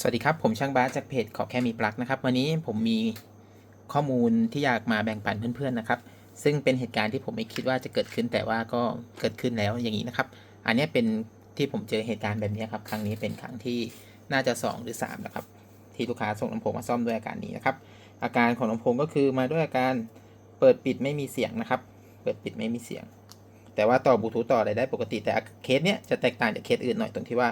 สวัสดีครับ ผมช่างบาสจากเพจขอแค่มีปลั๊กนะครับ วันนี้ผมมีข้อมูลที่อยากมาแบ่งปันเพื่อนๆนะครับ ซึ่งเป็นเหตุการณ์ที่ผมไม่คิดว่าจะเกิดขึ้นแต่ว่าก็เกิดขึ้นแล้วอย่างนี้นะครับ อันนี้เป็นที่ผมเจอเหตุการณ์แบบนี้ครับ ครั้งนี้เป็นครั้งที่น่าจะ 2 หรือ3นะครับ ที่ลูกค้าส่งลำโพงมาซ่อมด้วยอาการนี้นะครับ อาการของลำโพงก็คือมาด้วยอาการเปิดปิดไม่มีเสียงนะครับ เปิดปิดไม่มีเสียง แต่ว่าต่อบลูทูธต่ออะไรได้ปกติแต่เคสเนี้ยจะแตกต่างจากเคสอื่นหน่อยตรงที่ว่า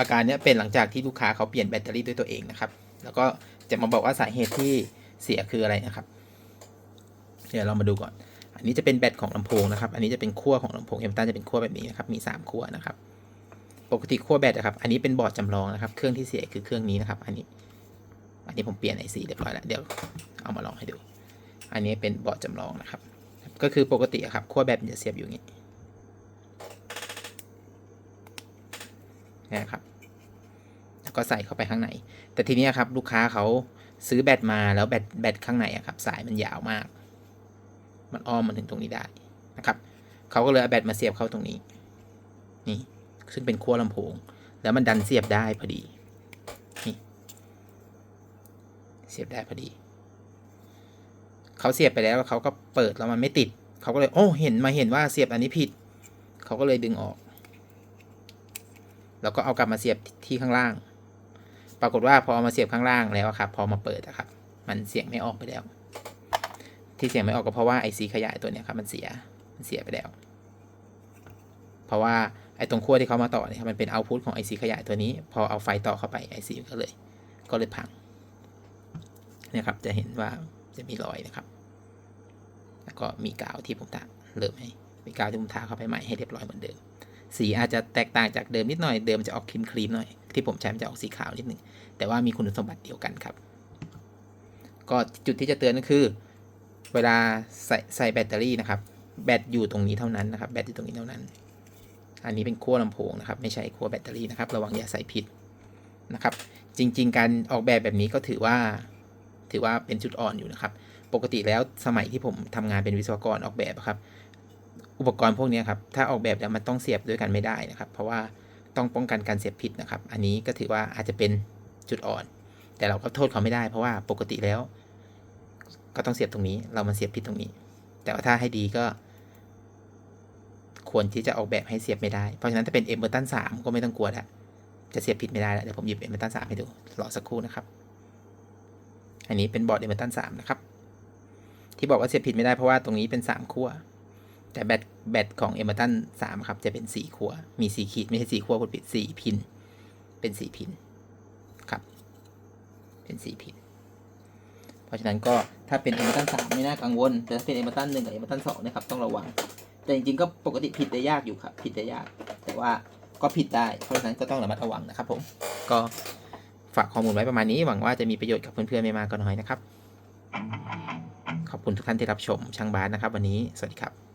อาการนี้เป็นหลังจากที่ลูกค้าเขาเปลี่ยนแบตเตอรี่ด้วยตัวเองนะครับ แล้วก็จะมาบอกว่าสาเหตุที่เสียคืออะไรนะครับ เดี๋ยวเรามาดูก่อน อันนี้จะเป็นแบตของลำโพงนะครับ อันนี้จะเป็นขั้วของลำโพงเอมตันจะเป็นขั้วแบบนี้นะครับ มี 3 ขั้วนะครับ ปกติขั้วแบตนะครับ อันนี้เป็นบอร์ดจำลองนะครับ เครื่องที่เสียคือเครื่องนี้นะครับ อันนี้ อันนี้ผมเปลี่ยนไอซีเรียบร้อยแล้ว เดี๋ยวเอามาลองให้ดู อันนี้เป็นบอร์ดจำลองนะครับ ก็คือปกติครับขั้วแบตจะเสียบอยู่อย่างนี้ นะครับแล้วก็ใส่เข้าไปข้างใน แต่ทีนี้ครับลูกค้าเขาซื้อแบตมาแล้วแบตแบตข้างในอะครับสายมันยาวมาก มันอ้อมมาถึงตรงนี้ได้นะครับเขาก็เลยเอาแบตมาเสียบเข้าตรงนี้ นี่ซึ่งเป็นขั้วลำโพง แล้วมันดันเสียบได้พอดีนี่เสียบได้พอดีเขาเสียบไปแล้วเขาก็เปิดแล้วมันไม่ติดเขาก็เลยโอ้เห็นมาเห็นว่าเสียบอันนี้ผิดเขาก็เลยดึงออก แล้วก็เอากลับมาเสียบที่ข้างล่าง ปรากฏว่าพอเอามาเสียบข้างล่างแล้วครับ พอมาเปิดอะครับ มันเสียงไม่ออกไปแล้ว ที่เสียงไม่ออกก็เพราะว่าไอซีขยายตัวเนี้ยครับมันเสียมันเสียไปแล้ว เพราะว่าไอตรงขั้วที่เขามาต่อเนี่ยครับมันเป็นเอาพุตของไอซีขยายตัวนี้ พอเอาไฟต่อเข้าไปไอซีก็เลย ก็เลยพังเนี่ยครับ จะเห็นว่าจะมีรอยนะครับ แล้วก็มีกาวที่ผมทาเริ่มให้มีกาวที่ผมทาเข้าไปใหม่ให้เรียบร้อยเหมือนเดิม สีอาจจะแตกต่างจากเดิมนิดหน่อย เดิมจะออกครีมครีมหน่อย ที่ผมใช้มันจะออกสีขาวนิดหนึ่ง แต่ว่ามีคุณสมบัติเดียวกันครับ ก็จุดที่จะเตือนก็คือ เวลาใส่ใส่แบตเตอรี่นะครับ แบตอยู่ตรงนี้เท่านั้นนะครับ แบตอยู่ตรงนี้เท่านั้น อันนี้เป็นขั้วลำโพงนะครับ ไม่ใช่ขั้วแบตเตอรี่นะครับ ระวังอย่าใส่ผิดนะครับ จริง ๆ การออกแบบแบบนี้ก็ถือว่า ถือว่าเป็นจุดอ่อนอยู่นะครับ ปกติแล้วสมัยที่ผมทำงานเป็นวิศวกรออกแบบครับ อุปกรณ์พวกนี้ครับ ถ้าออกแบบแล้วมันต้องเสียบด้วยกันไม่ได้นะครับ เพราะว่าต้องป้องกันการเสียบผิดนะครับ อันนี้ก็ถือว่าอาจจะเป็นจุดอ่อน แต่เราก็โทษเขาไม่ได้เพราะว่าปกติแล้ว ก็ต้องเสียบตรงนี้ เรามาเสียบผิดตรงนี้ แต่ว่าถ้าให้ดีก็ ควรที่จะออกแบบให้เสียบไม่ได้ เพราะฉะนั้นถ้าเป็นเอเมอร์ตันสามก็ไม่ต้องกลัวแล้วจะเสียบผิดไม่ได้แล้วเดี๋ยวผมหยิบเอเมอร์ตันสามให้ดูรอสักครู่นะครับ อันนี้เป็นบอร์ดเอเมอร์ตันสามนะครับ ที่บอกว่าเสียบผิดไม่ได้เพราะว่าตรงนี้เป็นสามขั้ว แต่แบตแบตของเอเมอร์ตันสามครับ จะเป็นสี่ขั้วมีสี่ขีด ไม่ใช่สี่ขั้วพูดผิดสี่พิน เป็นสี่พินครับ เป็นสี่พิน เพราะฉะนั้นก็ถ้าเป็นเอเมอร์ตันสามไม่น่ากังวล แต่ถ้าเป็นเอเมอร์ตันหนึ่งกับเอเมอร์ตันสองนะครับ ต้องระวัง แต่จริงๆก็ปกติผิดได้ยากอยู่ครับ ผิดได้ยาก แต่ว่าก็ผิดได้ เพราะฉะนั้นก็ต้องระมัดระวังนะครับผม ก็ฝากข้อมูลไว้ประมาณนี้ หวังว่าจะมีประโยชน์กับเพื่อนๆไม่มากก็น้อยนะครับ ขอบคุณทุกท่านที่รับชมช่างบาสนะครับ วันนี้ สวัสดีครับ